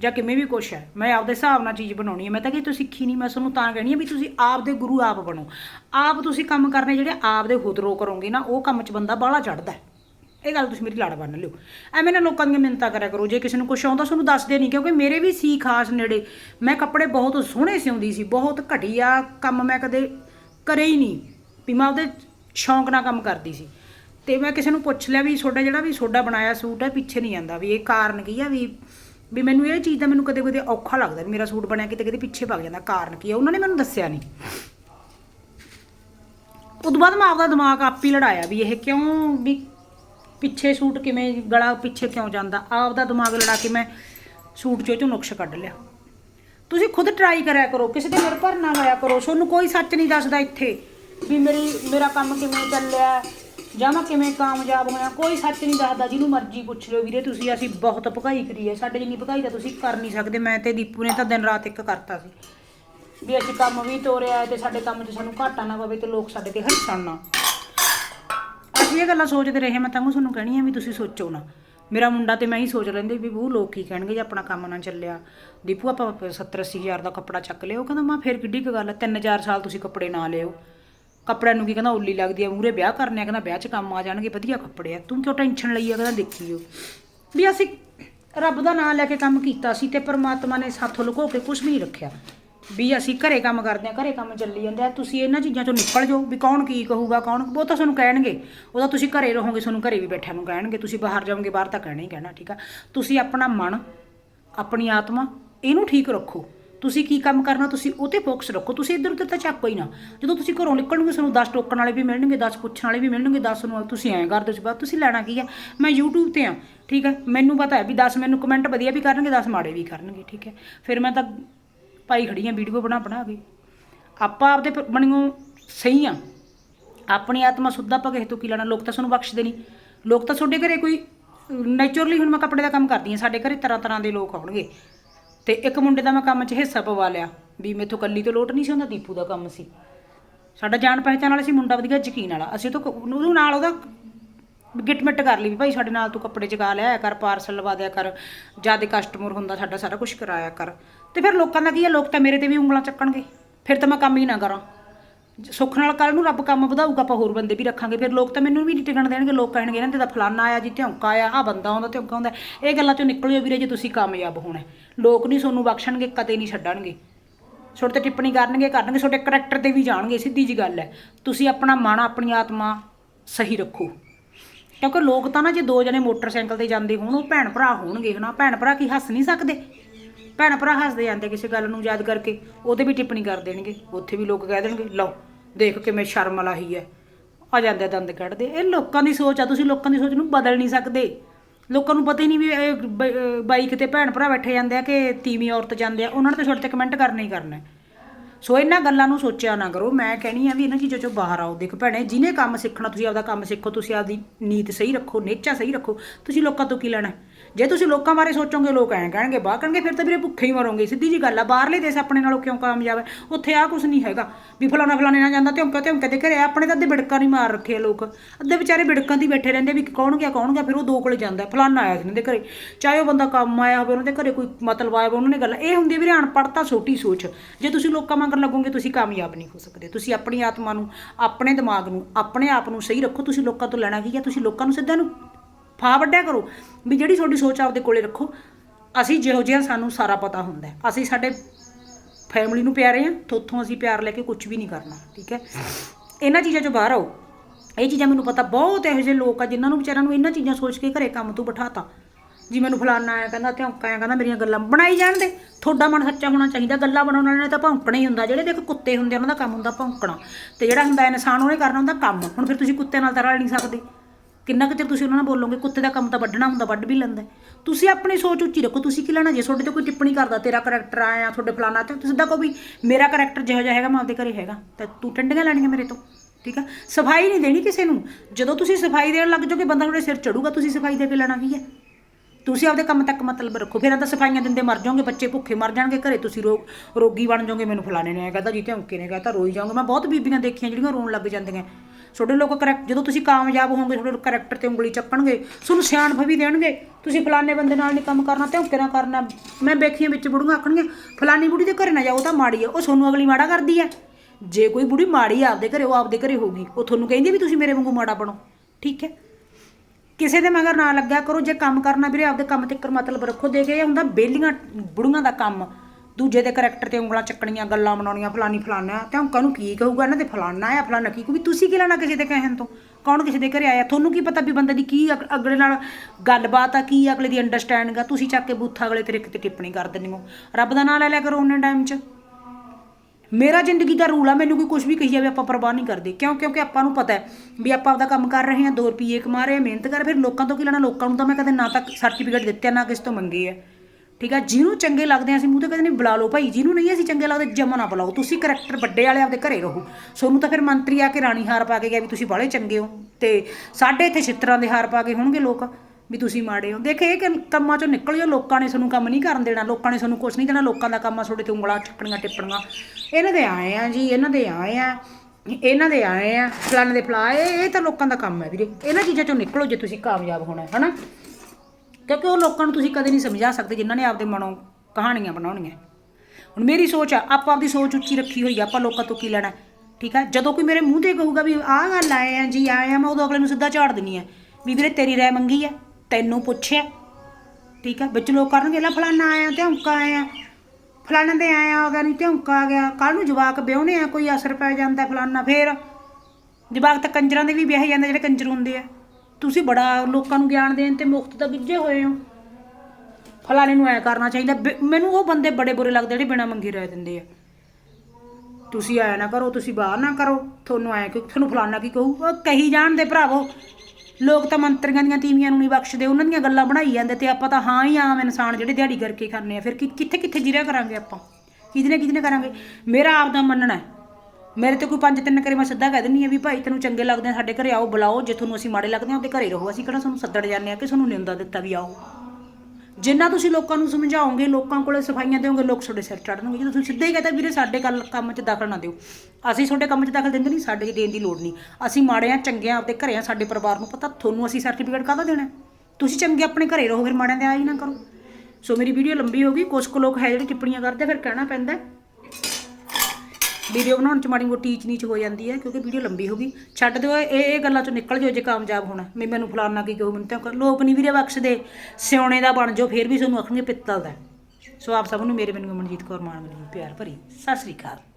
ਜਾਂ ਕਿਵੇਂ ਵੀ ਕੁਛ ਹੈ, ਮੈਂ ਆਪਦੇ ਹਿਸਾਬ ਨਾਲ ਚੀਜ਼ ਬਣਾਉਣੀ ਹੈ। ਮੈਂ ਤਾਂ ਕਿ ਤੁਸੀਂ ਸਿੱਖੀ ਨਹੀਂ, ਮੈਂ ਤੁਹਾਨੂੰ ਤਾਂ ਕਹਿਣੀ ਹੈ ਵੀ ਤੁਸੀਂ ਆਪਦੇ ਗੁਰੂ ਆਪ ਬਣੋ। ਆਪ ਤੁਸੀਂ ਕੰਮ ਕਰਨੇ ਜਿਹੜੇ ਆਪਦੇ ਹੁਦਰੋ ਕਰੋਗੇ ਨਾ, ਉਹ ਕੰਮ 'ਚ ਬੰਦਾ ਬਾਹਲਾ ਚੜਦਾ ਹੈ। ਇਹ ਗੱਲ ਤੁਸੀਂ ਮੇਰੀ ਲੜ ਬੰਨ ਲਿਓ। ਐਵੇਂ ਨਾ ਲੋਕਾਂ ਦੀਆਂ ਮਿੰਨਤਾਂ ਕਰਿਆ ਕਰੋ, ਜੇ ਕਿਸੇ ਨੂੰ ਕੁਝ ਆਉਂਦਾ ਤੁਹਾਨੂੰ ਦੱਸਦੇ ਨਹੀਂ, ਕਿਉਂਕਿ ਮੇਰੇ ਵੀ ਸੀ ਖਾਸ ਨੇੜੇ। ਮੈਂ ਕੱਪੜੇ ਬਹੁਤ ਸੋਹਣੇ ਸਿਉਂਦੀ ਸੀ, ਬਹੁਤ ਘਟੀਆ ਕੰਮ ਮੈਂ ਕਦੇ ਕਰੇ ਹੀ ਨਹੀਂ, ਵੀ ਮੈਂ ਉਹਦੇ ਸ਼ੌਂਕ ਨਾਲ ਕੰਮ ਕਰਦੀ ਸੀ। ਤੇ ਮੈਂ ਕਿਸੇ ਨੂੰ ਪੁੱਛ ਲਿਆ ਵੀ ਤੁਹਾਡਾ ਜਿਹੜਾ ਵੀ ਤੁਹਾਡਾ ਬਣਾਇਆ ਸੂਟ ਹੈ, ਪਿੱਛੇ ਨਹੀਂ ਜਾਂਦਾ ਵੀ ਇਹ ਕਾਰਨ ਕੀ ਆ ਵੀ ਵੀ ਮੈਨੂੰ ਇਹ ਚੀਜ਼ ਦਾ ਮੈਨੂੰ ਕਦੇ ਕਦੇ ਔਖਾ ਲੱਗਦਾ ਵੀ ਮੇਰਾ ਸੂਟ ਬਣਿਆ ਕਿਤੇ ਕਿਤੇ ਪਿੱਛੇ ਭੱਜ ਜਾਂਦਾ, ਕਾਰਨ ਕੀ ਹੈ? ਉਹਨਾਂ ਨੇ ਮੈਨੂੰ ਦੱਸਿਆ ਨਹੀਂ। ਉਦੋਂ ਬਾਅਦ ਮੈਂ ਆਪਦਾ ਦਿਮਾਗ ਆਪ ਹੀ ਲੜਾਇਆ ਵੀ ਇਹ ਕਿਉਂ ਵੀ ਪਿੱਛੇ ਸੂਟ ਕਿਵੇਂ ਗਲਾ ਪਿੱਛੇ ਕਿਉਂ ਜਾਂਦਾ? ਆਪਦਾ ਦਿਮਾਗ ਲੜਾ ਕੇ ਮੈਂ ਸੂਟ ਚੋਂ ਚੋਂ ਨੁਕਸ ਕੱਢ ਲਿਆ। ਤੁਸੀਂ ਖੁਦ ਟਰਾਈ ਕਰਿਆ ਕਰੋ, ਕਿਸੇ ਤੇ ਨਿਰਭਰ ਨਾ ਹੋਇਆ ਕਰੋ, ਤੁਹਾਨੂੰ ਕੋਈ ਸੱਚ ਨਹੀਂ ਦੱਸਦਾ ਇੱਥੇ ਵੀ ਮੇਰੀ, ਮੇਰਾ ਕੰਮ ਕਿਵੇਂ ਚੱਲਿਆ ਜਾਂ ਮੈਂ ਕਿਵੇਂ ਕਾਮਯਾਬ ਹੋਇਆ, ਕੋਈ ਸੱਚ ਨਹੀਂ ਦੱਸਦਾ, ਜਿਹਨੂੰ ਮਰਜ਼ੀ ਪੁੱਛ ਲਿਓ ਵੀਰੇ, ਤੁਸੀਂ ਅਸੀਂ ਬਹੁਤ ਭਕਾਈ ਕਰੀ ਹੈ, ਸਾਡੇ ਜਿੰਨੀ ਭਕਾਈ ਤਾਂ ਤੁਸੀਂ ਕਰ ਨਹੀਂ ਸਕਦੇ, ਮੈਂ ਤੇ ਦੀਪੂ ਨੇ ਤਾਂ ਦਿਨ ਰਾਤ ਇੱਕ ਕਰਤਾ ਸੀ। ਵੀ ਅਸੀਂ ਕੰਮ ਵੀ ਤੋਰਿਆ ਤੇ ਸਾਡੇ ਕੰਮ 'ਚ ਸਾਨੂੰ ਘਾਟਾ ਨਾ ਪਵੇ ਤੇ ਲੋਕ ਸਾਡੇ ਤੇ ਹੱਸਣ ਨਾ। ਅਸੀਂ ਇਹ ਗੱਲਾਂ ਸੋਚਦੇ ਰਹੇ, ਮੈਂ ਤਾਂ ਉਹ ਤੁਹਾਨੂੰ ਕਹਿਣੀ ਆ ਵੀ ਤੁਸੀਂ ਸੋਚੋ ਨਾ। ਮੇਰਾ ਮੁੰਡਾ ਤੇ ਮੈਂ ਹੀ ਸੋਚ ਲੈਂਦੇ ਵੀ ਉਹ ਲੋਕ ਕੀ ਕਹਿਣਗੇ ਜੇ ਆਪਣਾ ਕੰਮ ਨਾ ਚੱਲਿਆ। ਦੀਪੂ, ਆਪਾਂ 70 80 ਹਜ਼ਾਰ ਦਾ ਕੱਪੜਾ ਚੱਕ ਲਿਓ ਕਹਿੰਦਾ, ਮਾਂ, ਫਿਰ ਕਿੱਡੀ ਕੁ ਗੱਲ ਹੈ 3000 ਸਾਲ ਤੁਸੀਂ ਕੱਪੜੇ ਨਾ ਲਿਓ। ਕੱਪੜਿਆਂ ਨੂੰ ਕੀ ਕਹਿੰਦਾ, ਉੱਲੀ ਲੱਗਦੀ ਆ ਮੂਰੇ ਵਿਆਹ ਕਰਨੇ ਆ, ਕਹਿੰਦਾ ਵਿਆਹ 'ਚ ਕੰਮ ਆ ਜਾਣਗੇ, ਵਧੀਆ ਕੱਪੜੇ ਆ। ਤੂੰ ਕਿਉਂ ਟੈਨਸ਼ਨ ਲਈ ਆ, ਕਹਿੰਦਾ ਦੇਖੀਓ। ਵੀ ਅਸੀਂ ਰੱਬ ਦਾ ਨਾਮ ਲੈ ਕੇ ਕੰਮ ਕੀਤਾ ਸੀ ਤੇ ਪਰਮਾਤਮਾ ਨੇ ਸਾਥੋਂ ਲੁਕੋ ਕੇ ਕੁਝ ਵੀ ਨਹੀਂ ਰੱਖਿਆ। ਵੀ ਅਸੀਂ ਘਰੇ ਕੰਮ ਕਰਦੇ ਆ, ਘਰੇ ਕੰਮ ਚੱਲੀ ਜਾਂਦਾ ਤੁਸੀਂ ਇਹਨਾਂ ਚੀਜ਼ਾਂ ਚੋਂ ਨਿਕਲ ਜਾਓ, ਵੀ ਕੌਣ ਕੀ ਕਹੂਗਾ, ਕੌਣ ਉਹ ਤਾਂ ਤੁਹਾਨੂੰ ਕਹਿਣਗੇ। ਉਹ ਤਾਂ ਤੁਸੀਂ ਘਰੇ ਰਹੋਗੇ, ਤੁਹਾਨੂੰ ਘਰੇ ਵੀ ਬੈਠਿਆਂ ਨੂੰ ਕਹਿਣਗੇ, ਤੁਸੀਂ ਬਾਹਰ ਜਾਓਗੇ, ਬਾਹਰ ਤਾਂ ਕਹਿਣਾ ਹੀ ਕਹਿਣਾ, ਠੀਕ ਆ? ਤੁਸੀਂ ਆਪਣਾ ਮਨ, ਆਪਣੀ ਆਤਮਾ, ਇਹਨੂੰ ਠੀਕ ਰੱਖੋ। ਤੁਸੀਂ ਕੀ ਕੰਮ ਕਰਨਾ, ਤੁਸੀਂ ਉਹ ਤੇ ਫੋਕਸ ਰੱਖੋ, ਤੁਸੀਂ ਇੱਧਰ ਉੱਧਰ ਤਾਂ ਚੱਕੋ ਹੀ ਨਾ। ਜਦੋਂ ਤੁਸੀਂ ਘਰੋਂ ਨਿਕਲਣਗੇ, ਤੁਹਾਨੂੰ 10 ਟੋਕਣ ਵਾਲੇ ਵੀ ਮਿਲਣਗੇ 10 ਪੁੱਛਣ ਵਾਲੇ ਵੀ ਮਿਲਣਗੇ 10 ਨੂੰ ਤੁਸੀਂ ਐਂ ਕਰ ਦਿਓ ਬਾਅਦ ਤੁਸੀਂ ਲੈਣਾ ਕੀ ਆ? ਮੈਂ YouTube ਤੇ ਆ, ਠੀਕ ਹੈ ਮੈਨੂੰ ਪਤਾ ਹੈ ਵੀ 10 ਮੈਨੂੰ ਕਮੈਂਟ ਵਧੀਆ ਵੀ ਕਰਨਗੇ 10 ਮਾੜੇ ਵੀ ਕਰਨਗੇ, ਠੀਕ ਹੈ? ਫਿਰ ਮੈਂ ਤਾਂ ਭਾਈ ਖੜੀ ਆ ਵੀਡੀਓ ਬਣਾ ਬਣਾ ਕੇ। ਆਪਾਂ ਆਪਦੇ ਪ- ਬਣੀਓ ਸਹੀ ਆ। ਆਪਣੀ ਆਤਮਾ ਸੁੱਧਾ ਆਪਾਂ ਕਿਸੇ ਤੋਂ ਕੀ ਲੈਣਾ? ਲੋਕ ਤਾਂ ਸਾਨੂੰ ਬਖਸ਼ਦੇ ਨਹੀਂ। ਲੋਕ ਤਾਂ ਤੁਹਾਡੇ ਘਰੇ ਕੋਈ ਨੇਚਰਲੀ ਹੁਣ ਮੈਂ ਕੱਪੜੇ ਦਾ ਕੰਮ ਕਰਦੀ ਹਾਂ, ਸਾਡੇ ਘਰੇ ਤਰ੍ਹਾਂ ਤਰ੍ਹਾਂ ਦੇ ਲੋਕ ਆਉਣਗੇ। ਤੇ ਇੱਕ ਮੁੰਡੇ ਦਾ ਮੈਂ ਕੰਮ 'ਚ ਹਿੱਸਾ ਪਵਾ ਲਿਆ ਵੀ ਮੇਥੋਂ ਕੱਲੀ ਤੋਂ ਲੋਟ ਨਹੀਂ ਸੀ ਹੁੰਦਾ ਦੀਪੂ ਦਾ ਕੰਮ ਸੀ। ਸਾਡਾ ਜਾਣ ਪਹਿਚਾਣ ਵਾਲਾ ਸੀ, ਮੁੰਡਾ ਵਧੀਆ ਯਕੀਨ ਵਾਲਾ। ਅਸੀਂ ਤਾਂ ਉਹਨੂੰ ਨਾਲ ਉਹਦਾ ਗਿਟਮਿਟ ਕਰ ਲਈ ਵੀ ਭਾਈ ਸਾਡੇ ਨਾਲ ਤੂੰ ਕੱਪੜੇ ਚਗਾ ਲਿਆ ਕਰ ਪਾਰਸਲ ਲਵਾ ਦਿਆ ਕਰ ਜਿਆਦੇ ਕਸਟਮਰ ਹੁੰਦਾ ਸਾਡਾ ਸਾਰਾ ਕੁਝ ਕਰਾਇਆ ਕਰ। ਤੇ ਫਿਰ ਲੋਕਾਂ ਦਾ ਕੀ ਹੈ ਲੋਕ ਤਾਂ ਮੇਰੇ ਤੇ ਵੀ ਉਂਗਲਾਂ ਚੱਕਣਗੇ। ਫਿਰ ਤਾਂ ਮੈਂ ਕੰਮ ਹੀ ਨਾ ਕਰਾਂ। ਸੁੱਖ ਨਾਲ ਕੱਲ ਨੂੰ ਰੱਬ ਕੰਮ ਵਧਾਊਗਾ, ਆਪਾਂ ਹੋਰ ਬੰਦੇ ਵੀ ਰੱਖਾਂਗੇ, ਫਿਰ ਲੋਕ ਤਾਂ ਮੈਨੂੰ ਵੀ ਨਹੀਂ ਟਿਕਣ ਦੇਣਗੇ, ਲੋਕ ਕਹਿਣਗੇ ਇਹਨਾਂ ਤੇ ਤਾਂ ਫਲਾਨਾ ਆਇਆ ਜੀ ਧਿਉਂਕਾ ਆਇਆ ਆ ਬੰਦਾ ਆਉਂਦਾ ਧਿਉਂਕਾ ਆਉਂਦਾ। ਇਹ ਗੱਲਾਂ ਚੋਂ ਨਿਕਲਿਓ ਵੀਰੇ ਜੇ ਤੁਸੀਂ ਕਾਮਯਾਬ ਹੋਣਾ। ਲੋਕ ਨਹੀਂ ਤੁਹਾਨੂੰ ਬਖਸ਼ਣਗੇ, ਕਦੇ ਨਹੀਂ ਛੱਡਣਗੇ। ਤੁਹਾਡੇ ਤੇ ਟਿੱਪਣੀ ਕਰਨਗੇ ਕਰਨਗੇ, ਤੁਹਾਡੇ ਕਰੈਕਟਰ ਤੇ ਵੀ ਜਾਣਗੇ, ਸਿੱਧੀ ਜੀ ਗੱਲ ਹੈ। ਤੁਸੀਂ ਆਪਣਾ ਮਨ, ਆਪਣੀ ਆਤਮਾ ਸਹੀ ਰੱਖੋ। ਕਿਉਂਕਿ ਲੋਕ ਤਾਂ ਨਾ ਜੇ ਦੋ ਜਣੇ ਮੋਟਰਸਾਈਕਲ ਤੇ ਜਾਂਦੇ ਹੋਣ, ਉਹ ਭੈਣ ਭਰਾ ਹੋਣਗੇ, ਹਨਾ? ਭੈਣ ਭਰਾ ਕੀ ਹੱਸ ਨਹੀਂ ਸਕਦੇ? ਭੈਣ ਭਰਾ ਹੱਸਦੇ ਜਾਂਦੇ ਕਿਸੇ ਗੱਲ ਨੂੰ ਯਾਦ ਕਰਕੇ, ਉਹਦੇ ਵੀ ਟਿੱਪਣੀ ਕਰ ਦੇਣਗੇ, ਉੱਥੇ ਵੀ ਲੋਕ ਕਹਿ ਦੇਣਗੇ, ਲਓ, ਦੇਖ ਕਿਵੇਂ ਸ਼ਰਮ ਲਾਹੀ ਹੈ। ਆ ਜਾਂਦੇ ਦੰਦ ਕੱਢਦੇ। ਇਹ ਲੋਕਾਂ ਦੀ ਸੋਚ ਆ, ਤੁਸੀਂ ਲੋਕਾਂ ਦੀ ਸੋਚ ਨੂੰ ਬਦਲ ਨਹੀਂ ਸਕਦੇ। ਲੋਕਾਂ ਨੂੰ ਪਤਾ ਹੀ ਨਹੀਂ ਵੀ ਇਹ ਬਾਈਕ ਤੇ ਭੈਣ ਭਰਾ ਬੈਠੇ ਜਾਂਦੇ ਆ ਕਿ ਤੀਵੀਂ ਔਰਤ ਜਾਂਦੇ ਆ, ਉਹਨਾਂ ਨੇ ਤਾਂ ਛੋਟੇ ਤੇ ਕਮੈਂਟ ਕਰਨਾ ਹੀ ਕਰਨਾ ਸੋ ਇਹਨਾਂ ਗੱਲਾਂ ਨੂੰ ਸੋਚਿਆ ਨਾ ਕਰੋ। ਮੈਂ ਕਹਿਣੀ ਆ ਵੀ ਇਹਨਾਂ ਚੀਜ਼ਾਂ ਚੋਂ ਬਾਹਰ ਆਓ। ਦੇਖ ਭੈਣੇ, ਜਿਹਨੇ ਕੰਮ ਸਿੱਖਣਾ, ਤੁਸੀਂ ਆਪਦਾ ਕੰਮ ਸਿੱਖੋ, ਤੁਸੀਂ ਆਪਦੀ ਨੀਤ ਸਹੀ ਰੱਖੋ, ਨੇਚਾ ਸਹੀ ਰੱਖੋ। ਤੁਸੀਂ ਲੋਕਾਂ ਤੋਂ ਕੀ ਲੈਣਾ ਜੇ ਤੁਸੀਂ ਲੋਕਾਂ ਬਾਰੇ ਸੋਚੋਗੇ, ਲੋਕ ਐਂ ਕਹਿਣਗੇ ਬਾਹ ਕਹਿਣਗੇ, ਫਿਰ ਤਾਂ ਵੀਰੇ ਭੁੱਖੇ ਹੀ ਮਰੋਗੇ। ਸਿੱਧੀ ਜੀ ਗੱਲ ਆ, ਬਾਹਰਲੇ ਦੇਸ਼ ਆਪਣੇ ਨਾਲੋਂ ਕਿਉਂ ਕਾਮਯਾਬ ਹੈ? ਉੱਥੇ ਆ ਕੁਝ ਨਹੀਂ ਹੈਗਾ। ਵੀ ਫਲਾਣਾ ਫਲਾਣੇ ਨਾਲ ਜਾਂਦਾ ਧਿਉਂਕਾ ਧਿਉਂਕੇ ਦੇ ਘਰੇ ਆਪਣੇ ਤਾਂ ਅੱਧੇ ਬਿੜਕਾਂ ਨਹੀਂ ਮਾਰ ਰੱਖੇ ਆ ਲੋਕ। ਅੱਧੇ ਵਿਚਾਰੇ ਬਿੜਕਾਂ ਦੀ ਬੈਠੇ ਰਹਿੰਦੇ ਵੀ ਕੌਣ ਗਿਆ ਕੌਣ ਗਿਆ, ਫਿਰ ਉਹ ਦੋ ਕੋਲੇ ਜਾਂਦਾ। ਫਲਾਣਾ ਆਇਆ ਸੀ ਉਹਨਾਂ ਦੇ ਘਰੇ। ਚਾਹੇ ਉਹ ਬੰਦਾ ਕੰਮ ਆਇਆ ਹੋਵੇ, ਉਹਨਾਂ ਦੇ ਘਰੇ ਕੋਈ ਮਤਲਬ ਆਇਆ ਹੋਵੇ, ਉਹਨਾਂ ਨੇ ਗੱਲ ਇਹ ਹੁੰਦੀ ਵੀਰੇ ਅਨਪੜ੍ਹਤਾ ਛੋਟੀ ਸੋਚ। ਜੇ ਤੁਸੀਂ ਲੋਕਾਂ ਵਾਂਗਰ ਲੱਗੋਗੇ, ਤੁਸੀਂ ਕਾਮਯਾਬ ਨਹੀਂ ਹੋ ਸਕਦੇ। ਤੁਸੀਂ ਆਪਣੀ ਆਤਮਾ ਨੂੰ, ਆਪਣੇ ਦਿਮਾਗ ਨੂੰ, ਆਪਣੇ ਆਪ ਨੂੰ ਸਹੀ ਰੱਖੋ। ਤੁਸੀਂ ਲੋਕਾਂ ਤੋਂ ਲੈਣਾ ਕੀ ਹੈ ਤੁਸੀਂ ਲੋਕਾਂ ਨੂੰ ਸਿੱਧਾ ਨੂੰ ਫਾ ਵੱਡਿਆ ਕਰੋ, ਵੀ ਜਿਹੜੀ ਤੁਹਾਡੀ ਸੋਚ ਆਪਦੇ ਕੋਲੇ ਰੱਖੋ। ਅਸੀਂ ਜਿਹੋ ਜਿਹਾ ਸਾਨੂੰ ਸਾਰਾ ਪਤਾ ਹੁੰਦਾ ਅਸੀਂ ਸਾਡੇ ਫੈਮਿਲੀ ਨੂੰ ਪਿਆਰੇ ਆ ਥੋਥੋਂ ਅਸੀਂ ਪਿਆਰ ਲੈ ਕੇ ਕੁਝ ਵੀ ਨਹੀਂ ਕਰਨਾ, ਠੀਕ ਹੈ? ਇਹਨਾਂ ਚੀਜ਼ਾਂ ਚੋਂ ਬਾਹਰ ਆਓ। ਇਹ ਚੀਜ਼ਾਂ ਮੈਨੂੰ ਪਤਾ ਬਹੁਤ ਇਹੋ ਜਿਹੇ ਲੋਕ ਆ, ਜਿਨ੍ਹਾਂ ਨੂੰ ਵਿਚਾਰਿਆਂ ਨੂੰ ਇਹਨਾਂ ਚੀਜ਼ਾਂ ਸੋਚ ਕੇ ਘਰੇ ਕੰਮ ਤੋਂ ਬਿਠਾਤਾ। ਜੀ ਮੈਨੂੰ ਫਲਾਨਾ ਆਇਆ ਕਹਿੰਦਾ ਧਿਉਂਕਾ ਆਇਆ ਕਹਿੰਦਾ, ਮੇਰੀਆਂ ਗੱਲਾਂ ਬਣਾਈ ਜਾਣ ਦੇ। ਤੁਹਾਡਾ ਮਨ ਸੱਚਾ ਹੋਣਾ ਚਾਹੀਦਾ, ਗੱਲਾਂ ਬਣਾਉਣ ਵਾਲੇ ਨੇ ਤਾਂ ਭੌਂਕਣਾ ਹੀ ਹੁੰਦਾ। ਜਿਹੜੇ ਦੇਖ ਕੁੱਤੇ ਹੁੰਦੇ ਉਹਨਾਂ ਦਾ ਕੰਮ ਹੁੰਦਾ ਭੌਂਕਣਾ। ਤੇ ਜਿਹੜਾ ਹੁੰਦਾ ਇਨਸਾਨ, ਉਹਨੇ ਕਰਨਾ ਹੁੰਦਾ ਕੰਮ। ਹੁਣ ਫਿਰ ਤੁਸੀਂ ਕੁੱਤੇ ਨਾਲ ਤਾਂ ਰਲ ਨਹੀਂ ਸਕਦੇ। ਕਿੰਨਾ ਕੁ ਚਿਰ ਤੁਸੀਂ ਉਹਨਾਂ ਨਾਲ ਬੋਲੋਗੇ? ਕੁੱਤੇ ਦਾ ਕੰਮ ਤਾਂ ਵੱਢਣਾ ਹੁੰਦਾ, ਵੱਢ ਵੀ ਲੈਂਦਾ। ਤੁਸੀਂ ਆਪਣੀ ਸੋਚ ਉੱਚੀ ਰੱਖੋ, ਤੁਸੀਂ ਕੀ ਲੈਣਾ? ਜੇ ਤੁਹਾਡੇ ਤੇ ਕੋਈ ਟਿੱਪਣੀ ਕਰਦਾ, ਤੇਰਾ ਕਰੈਕਟਰ ਆਇਆ ਤੁਹਾਡੇ ਫਲਾਣਾ ਤੇ ਤੁਸੀਂ ਸਿੱਧਾ ਕਹੋ ਵੀ ਮੇਰਾ ਕਰੈਕਟਰ ਜਿਹੋ ਜਿਹਾ ਹੈਗਾ, ਮੈਂ ਆਪਦੇ ਘਰੇ ਹੈਗਾ। ਤੇ ਤੂੰ ਟੰਡੀਆਂ ਲੈਣੀਆਂ ਮੇਰੇ ਤੋਂ, ਠੀਕ ਆ? ਸਫ਼ਾਈ ਨਹੀਂ ਦੇਣੀ ਕਿਸੇ ਨੂੰ। ਜਦੋਂ ਤੁਸੀਂ ਸਫ਼ਾਈ ਦੇਣ ਲੱਗ ਜਾਓਗੇ, ਬੰਦਾ ਤੁਹਾਡੇ ਸਿਰ ਚੜੂਗਾ, ਤੁਸੀਂ ਸਫ਼ਾਈ ਦੇ ਕੇ ਲੈਣਾ ਕੀ ਹੈ ਤੁਸੀਂ ਆਪਦੇ ਕੰਮ ਤੱਕ ਮਤਲਬ ਰੱਖੋ। ਫਿਰ ਤਾਂ ਸਫਾਈਆਂ ਦਿੰਦੇ ਮਰ ਜਾਓਗੇ, ਬੱਚੇ ਭੁੱਖੇ ਮਰ ਜਾਣਗੇ, ਘਰੇ ਤੁਸੀਂ ਰੋਗ ਰੋਗੀ ਬਣ ਜਾਓਗੇ, ਮੈਨੂੰ ਫਲਾਣੇ ਨੇ ਕਹਿੰਦਾ ਜੀ ਧਮਕੇ ਨੇ ਕਹਤਾ, ਰੋਈ ਜਾਓਗੇ। ਮੈਂ ਬਹੁਤ ਬੀਬੀਆਂ ਦੇਖੀਆਂ ਜਿਹੜੀਆਂ ਰੋਣ ਲੱਗ ਜਾਂਦੀਆਂ। ਤੁਹਾਡੇ ਲੋਕ ਕਰੈਕਟ ਜਦੋਂ ਤੁਸੀਂ ਕਾਮਯਾਬ ਹੋਵੋਗੇ, ਤੁਹਾਡੇ ਕਰੈਕਟਰ ਤੇ ਉਂਗਲੀ ਚੱਕਣਗੇ, ਤੁਹਾਨੂੰ ਸਿਆਣਪ ਵੀ ਦੇਣਗੇ। ਤੁਸੀਂ ਫਲਾਣੇ ਬੰਦੇ ਨਾਲ ਨਹੀਂ ਕੰਮ ਕਰਨਾ ਧਮਕੇ ਨਾਲ ਕਰਨਾ। ਮੈਂ ਵੇਖੀਆਂ ਵਿੱਚ ਬੁੜੀਆਂ ਆਖਣਗੀਆਂ, ਫਲਾਣੀ ਬੁੜੀ ਦੇ ਘਰੇ ਨਾ ਜਾਓ ਤਾਂ ਮਾੜੀ ਆ, ਉਹ ਤੁਹਾਨੂੰ ਅਗਲੀ ਮਾੜਾ ਕਰਦੀ ਹੈ ਜੇ ਕੋਈ ਬੁੜੀ ਮਾੜੀ ਆ ਆਪਦੇ ਘਰੇ, ਉਹ ਆਪਦੇ ਘਰੇ ਹੋਊਗੀ। ਉਹ ਤੁਹਾਨੂੰ ਕਹਿੰਦੀ ਵੀ ਤੁਸੀਂ ਮੇਰੇ ਵਾਂਗੂ ਮਾੜਾ ਬਣੋ। ਠੀਕ ਹੈ? ਕਿਸੇ ਦੇ ਮਗਰ ਨਾ ਲੱਗਿਆ ਕਰੋ, ਜੇ ਕੰਮ ਕਰਨਾ ਵੀਰੇ, ਆਪਦੇ ਕੰਮ ਤੇ ਕਰ ਮਤਲਬ ਰੱਖੋ। ਦੇ ਕੇ ਹੁੰਦਾ, ਬੇਲੀਆਂ, ਬੁੜੀਆਂ ਦਾ ਕੰਮ। ਦੂਜੇ ਦੇ ਕਰੈਕਟਰ ਤੇ ਉਂਗਲਾਂ ਚੱਕਣੀਆਂ ਗੱਲਾਂ ਬਣਾਉਣੀਆਂ ਫਲਾਨੀ ਫਲਾਨਾ ਤੇ ਹੁਣ ਨੂੰ ਕੀ ਕਹੂਗਾ ਇਹਨਾਂ ਦੇ ਫਲਾਨਾ ਆ ਫਲਾਨਾ ਕੀ ਕਹੂ ਤੁਸੀਂ ਕੀ ਲੈਣਾ ਕਿਸੇ ਦੇ ਕਹਿਣ ਤੋਂ? ਕੌਣ ਕਿਸੇ ਦੇ ਘਰੇ ਆਇਆ? ਤੁਹਾਨੂੰ ਕੀ ਪਤਾ ਵੀ ਬੰਦੇ ਦੀ ਕੀ ਅਗਲੇ ਨਾਲ ਗੱਲਬਾਤ ਆ ਕੀ ਅਗਲੇ ਦੀ ਅੰਡਰਸਟੈਂਡਿੰਗ ਆ ਤੁਸੀਂ ਚੱਕ ਕੇ ਬੂਥਾ ਅਗਲੇ ਤੇਰੇ ਕਿਤੇ ਟਿੱਪਣੀ ਕਰ ਦਿੰਦੇ ਹੋ। ਰੱਬ ਦਾ ਨਾਮ ਲੈ ਲਿਆ ਕਰੋ ਉਹਨੇ ਟਾਈਮ 'ਚ। ਮੇਰਾ ਜ਼ਿੰਦਗੀ ਦਾ ਰੂਲ ਆ ਮੈਨੂੰ ਕੋਈ ਕੁਝ ਵੀ ਕਹੀ ਜਾਵੇ ਆਪਾਂ ਪਰਵਾਹ ਨਹੀਂ ਕਰਦੇ। ਕਿਉਂ? ਕਿਉਂਕਿ ਆਪਾਂ ਨੂੰ ਪਤਾ ਹੈ ਵੀ ਆਪਾਂ ਆਪਦਾ ਕੰਮ ਕਰ ਰਹੇ ਹਾਂ 2 ਰੁਪਏ ਕਮਾ ਰਹੇ ਹਾਂ ਮਿਹਨਤ ਕਰ ਰਹੇ ਫਿਰ ਲੋਕਾਂ ਤੋਂ ਕੀ ਲੈਣਾ? ਲੋਕਾਂ ਨੂੰ ਤਾਂ ਮੈਂ ਕਦੇ ਨਾ ਤਾਂ ਸਰਟੀਫਿਕੇਟ ਦਿੱਤੇ ਆ, ਨਾ ਕਿਸ ਤੋਂ ਮੰਗੇ ਆ। ਠੀਕ ਆ? ਜਿਹਨੂੰ ਚੰਗੇ ਲੱਗਦੇ ਆ ਅਸੀਂ ਮੂੰਹ ਤੇ ਕਹਿੰਦੇ ਨਹੀਂ ਬੁਲਾ ਲਓ ਭਾਈ। ਜਿਹਨੂੰ ਨਹੀਂ ਅਸੀਂ ਚੰਗੇ ਲੱਗਦੇ, ਜਮਾ ਨਾ ਬੁਲਾਓ। ਤੁਸੀਂ ਕਰੈਕਟਰ ਵੱਡੇ ਵਾਲੇ ਆਪਦੇ ਘਰੇ ਰਹੋ। ਸੋਨੂੰ ਤਾਂ ਫਿਰ ਮੰਤਰੀ ਆ ਕੇ ਰਾਣੀ ਹਾਰ ਪਾ ਕੇ ਗਿਆ ਵੀ ਤੁਸੀਂ ਬਾਹਲੇ ਚੰਗੇ ਹੋ। ਤੇ ਸਾਡੇ ਇੱਥੇ ਛਿੱਤਰਾਂ ਦੇ ਹਾਰ ਪਾ ਕੇ ਹੋਣਗੇ ਲੋਕ, ਵੀ ਤੁਸੀਂ ਮਾੜੇ ਹੋ। ਦੇਖ, ਇਹ ਕਿ- ਕੰਮਾਂ ਚੋਂ ਨਿਕਲ ਜਾਓ। ਲੋਕਾਂ ਨੇ ਤੁਹਾਨੂੰ ਕੰਮ ਨਹੀਂ ਕਰਨ ਦੇਣਾ। ਲੋਕਾਂ ਨੇ ਤੁਹਾਨੂੰ ਕੁਝ ਨਹੀਂ ਦੇਣਾ। ਲੋਕਾਂ ਦਾ ਕੰਮ ਆ ਤੁਹਾਡੇ ਤੇ ਉਂਗਲਾਂ ਚੱਕਣੀਆਂ, ਟਿੱਪਣੀਆਂ। ਇਹਨਾਂ ਦੇ ਆਏ ਆ ਜੀ, ਇਹਨਾਂ ਦੇ ਆਏ ਆ। ਇਹਨਾਂ ਦੇ ਆਏ ਆ। ਫਲਾਣੇ ਦੇ ਫਲਾ ਇਹ ਇਹ ਤਾਂ ਲੋਕਾਂ ਦਾ ਕੰਮ ਹੈ ਵੀਰੇ। ਇਹਨਾਂ ਚੀਜ਼ਾਂ ਚੋਂ ਨਿਕਲੋ ਜੇ ਤੁਸੀਂ ਕਾਮਯਾਬ ਹੋਣਾ ਹੈ, ਹਨਾ? ਕਿਉਂਕਿ ਉਹ ਲੋਕਾਂ ਨੂੰ ਤੁਸੀਂ ਕਦੇ ਨਹੀਂ ਸਮਝਾ ਸਕਦੇ ਜਿਨ੍ਹਾਂ ਨੇ ਆਪਦੇ ਮਨੋਂ ਕਹਾਣੀਆਂ ਬਣਾਉਣੀਆਂ। ਹੁਣ ਮੇਰੀ ਸੋਚ ਆ, ਆਪਾਂ ਆਪਦੀ ਸੋਚ ਉੱਚੀ ਰੱਖੀ ਹੋਈ ਆ, ਆਪਾਂ ਲੋਕਾਂ ਤੋਂ ਕੀ ਲੈਣਾ? ਠੀਕ ਆ? ਜਦੋਂ ਕੋਈ ਮੇਰੇ ਮੂੰਹ ਤੇ ਕਹੂਗਾ ਵੀ ਆਹ ਗੱਲ ਆਏ ਆ ਜੀ, ਆਏ ਆ, ਮੈਂ ਉਦੋਂ ਅਗਲੇ ਨੂੰ ਸਿੱਧਾ ਝਾੜ ਦਿੰਨੀ ਆ ਵੀ ਵੀਰੇ ਤੇਰੀ ਰਾਏ ਮੰਗੀ ਆ, ਤੈਨੂੰ ਪੁੱਛਿਆ। ਠੀਕ ਆ? ਵਿੱਚ ਲੋਕ ਕਰਨਗੇ, ਲੈ ਫਲਾਨਾ ਆਇਆ ਧੌਂਕਾ ਆਇਆ। ਫਲਾਣਾ ਦੇ ਆਇਆ ਹੋ ਗਿਆ, ਨਹੀਂ ਧੌਂਕਾ ਆ ਗਿਆ। ਕੱਲ ਨੂੰ ਜਵਾਕ ਵਿਆਹੁਣੇ ਆ, ਕੋਈ ਅਸਰ ਪੈ ਜਾਂਦਾ ਫਲਾਨਾ, ਫੇਰ। ਜਵਾਕ ਤਾਂ ਕੰਜਰਾਂ ਦੇ ਵੀ ਵਿਆਹੇ ਜਾਂਦੇ ਜਿਹੜੇ ਕੰਜਰ ਹੁੰਦੇ ਆ। ਤੁਸੀਂ ਬੜਾ ਲੋਕਾਂ ਨੂੰ ਗਿਆਨ ਦੇਣ ਤੇ ਮੁਫਤ ਤਾਂ ਗਿੱਜੇ ਹੋਏ ਹੋ। ਫਲਾਣੇ ਨੂੰ ਐ ਕਰਨਾ ਚਾਹੀਦਾ। ਬਿ- ਮੈਨੂੰ ਉਹ ਬੰਦੇ ਬੜੇ ਬੁਰੇ ਲੱਗਦੇ ਜਿਹੜੇ ਬਿਨਾਂ ਮੰਗੇ ਰਹਿ ਦਿੰਦੇ ਆ। ਤੁਸੀਂ ਐ ਨਾ ਕਰੋ, ਤੁਸੀਂ ਬਾਹਰ ਨਾ ਕਰੋ। ਤੁਹਾਨੂੰ ਐ ਕਿ ਤੁਹਾਨੂੰ ਫਲਾਣਾ ਕੀ ਕਹੂ? ਉਹ ਕਹੀ ਜਾਣ ਦੇ ਭਰਾਵੋ। ਲੋਕ ਤਾਂ ਮੰਤਰੀਆਂ ਦੀਆਂ ਤੀਵੀਆਂ ਨੂੰ ਨਹੀਂ ਬਖਸ਼ਦੇ। ਉਹਨਾਂ ਦੀਆਂ ਗੱਲਾਂ ਬਣਾਈ ਜਾਂਦੇ ਤੇ ਆਪਾਂ ਤਾਂ ਹਾਂ ਹੀ ਆਮ ਇਨਸਾਨ ਜਿਹੜੇ ਦਿਹਾੜੀ ਕਰਕੇ ਖਾਂਦੇ ਆ। ਫਿਰ ਕਿ- ਕਿੱਥੇ ਕਿੱਥੇ ਜਿਰਿਆ ਕਰਾਂਗੇ ਆਪਾਂ? ਕਿਹਦੇ ਕਿਹਦੇ ਕਰਾਂਗੇ? ਮੇਰਾ ਆਪ ਦਾ ਮੰਨਣਾ ਹੈ। ਮੇਰੇ ਤੇ ਕੋਈ ਪੰਜ ਤਿੰਨ ਕਰੇ ਮੈਂ ਸਿੱਧਾ ਕਹਿ ਦਿੰਨੀ ਆ ਵੀ ਭਾਈ ਤੈਨੂੰ ਚੰਗੇ ਲੱਗਦੇ ਆ, ਸਾਡੇ ਘਰੇ ਆਓ, ਬੁਲਾਓ, ਜੇ ਤੁਹਾਨੂੰ ਅਸੀਂ ਮਾੜੇ ਲੱਗਦੇ ਆ ਉਹਦੇ ਘਰੇ ਰਹੋ। ਅਸੀਂ ਕਿਹੜਾ ਤੁਹਾਨੂੰ ਸੱਦੜ ਜਾਂਦੇ ਆ ਕਿ ਤੁਹਾਨੂੰ ਨਿੰਦਾ ਦਿੱਤਾ ਵੀ ਆਓ। ਜਿੰਨਾ ਤੁਸੀਂ ਲੋਕਾਂ ਨੂੰ ਸਮਝਾਓਗੇ, ਲੋਕਾਂ ਕੋਲੇ ਸਫਾਈਆਂ ਦਿਓਗੇ, ਲੋਕ ਤੁਹਾਡੇ ਸਿਰ ਚੜਨਗੇ ਜੇ ਤੁਸੀਂ ਸਿੱਧੇ ਹੀ ਕਹਤਾ, ਵੀਰੇ, ਸਾਡੇ ਗੱਲ ਕੰਮ 'ਚ ਦਖਲ ਨਾ ਦਿਓ। ਅਸੀਂ ਤੁਹਾਡੇ ਕੰਮ 'ਚ ਦਖਲ ਦਿੰਦੇ ਨਹੀਂ, ਸਾਡੇ 'ਚ ਦੇਣ ਦੀ ਲੋੜ ਨਹੀਂ। ਅਸੀਂ ਮਾੜੇ ਆ, ਚੰਗੇ ਆ, ਆਪਦੇ ਘਰੇ ਆ, ਸਾਡੇ ਪਰਿਵਾਰ ਨੂੰ ਪਤਾ, ਤੁਹਾਨੂੰ ਅਸੀਂ ਸਰਟੀਫਿਕੇਟ ਕਾਹਦਾ ਦੇਣਾ? ਤੁਸੀਂ ਚੰਗੇ ਆਪਣੇ ਘਰੇ ਰਹੋ, ਫਿਰ ਮਾੜਿਆਂ ਦੇ ਆ ਹੀ ਨਾ ਕਰੋ। ਸੋ ਮੇਰੀ ਵੀਡੀਓ ਲੰਬੀ ਹੋ ਗਈ ਕੁਝ ਕੁ ਲੋਕ ਹੈ ਜਿਹੜੇ ਟਿੱਪਣੀਆਂ ਕਰਦੇ ਫਿਰ ਕਹਿਣਾ ਪੈਂਦਾ ਵੀਡੀਓ ਬਣਾਉਣ ਚ ਮਾੜੀ ਮੋਟੀ ਨੀਚ ਨੀਚ ਹੋ ਜਾਂਦੀ ਹੈ, ਕਿਉਂਕਿ ਵੀਡੀਓ ਲੰਬੀ ਹੋ ਗਈ। ਛੱਡ ਦਿਓ, ਇਹ ਇਹ ਗੱਲਾਂ ਚੋਂ ਨਿਕਲ ਜਾਓ ਜੇ ਕਾਮਯਾਬ ਹੋਣਾ। ਵੀ ਮੈਨੂੰ ਫਲਾਨਾ ਕੀ ਕਹੋ, ਮੈਨੂੰ ਤਾਂ ਲੋਕ ਨਹੀਂ ਵੀਰੇ ਬਖਸ਼ਦੇ। ਸਿਉਣੇ ਦਾ ਬਣ ਜਾਓ, ਫਿਰ ਵੀ ਤੁਹਾਨੂੰ ਆਖਣਗੇ ਪਿੱਤਲ ਦਾ। ਸੋ ਆਪ ਸਭ ਨੂੰ ਮੇਰੇ ਮੈਨੂੰ ਮਨਜੀਤ ਕੌਰ ਮਾਨ ਮਿਲੀ ਪਿਆਰ ਭਰੀ। ਸਤਿ ਸ੍ਰੀ ਅਕਾਲ।